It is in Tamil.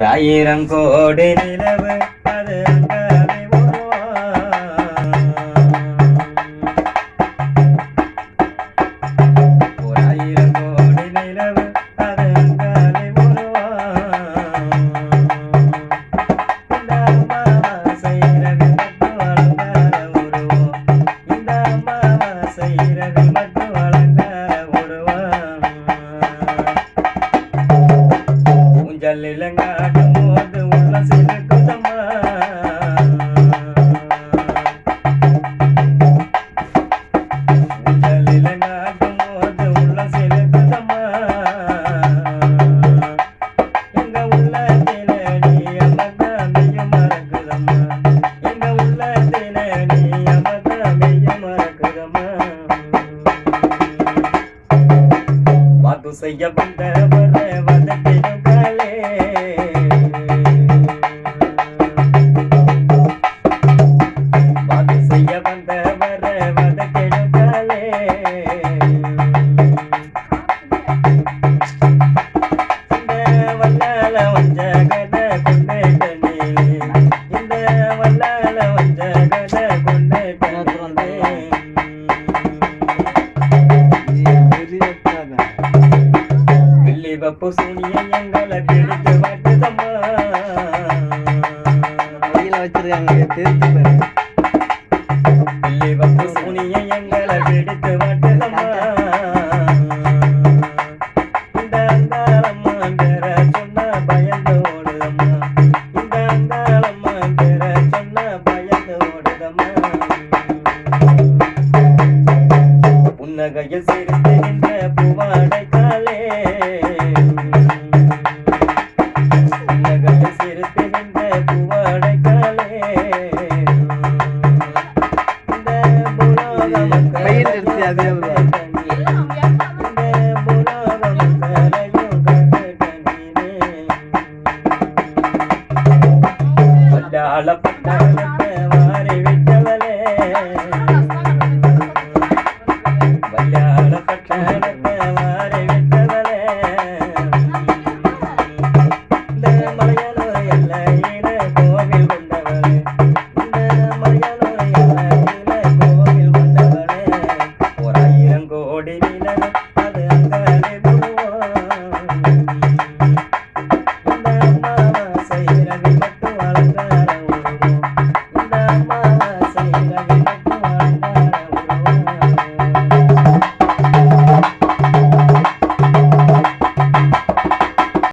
ஆயிரம் கோடி நிலவு அது அங்காலே ஆயிரம் கோடி நிலவு அது அங்காலே உருவாம். மட்டும் அலங்கார உருவம். ஊஞ்சல் வாக்கு செய்ய வந்தவர் வதத்திடும் காலே செய்ய வந்தவர வதத்திடும் இந்த வல்லால வஞ்ச கதை இந்த வல்லால பில்லி வப்பு சூனிய எங்களை பிடித்து வாட்டுதம்மா வச்சிருக்காங்க தெரிஞ்சு பாரு வப்பு சூனிய எங்களை பிடித்து வாட்டுதம்மா இந்த அங்காளம்மா பேர சொன்னா பயந்து ஓடுதம்மா இந்த அங்காளம்மா பேர சொன்னா பயந்து ஓடுதம்மா புன்னகையில் சிரித்து நின்ற பூவாடை பட்டாள பட்டாள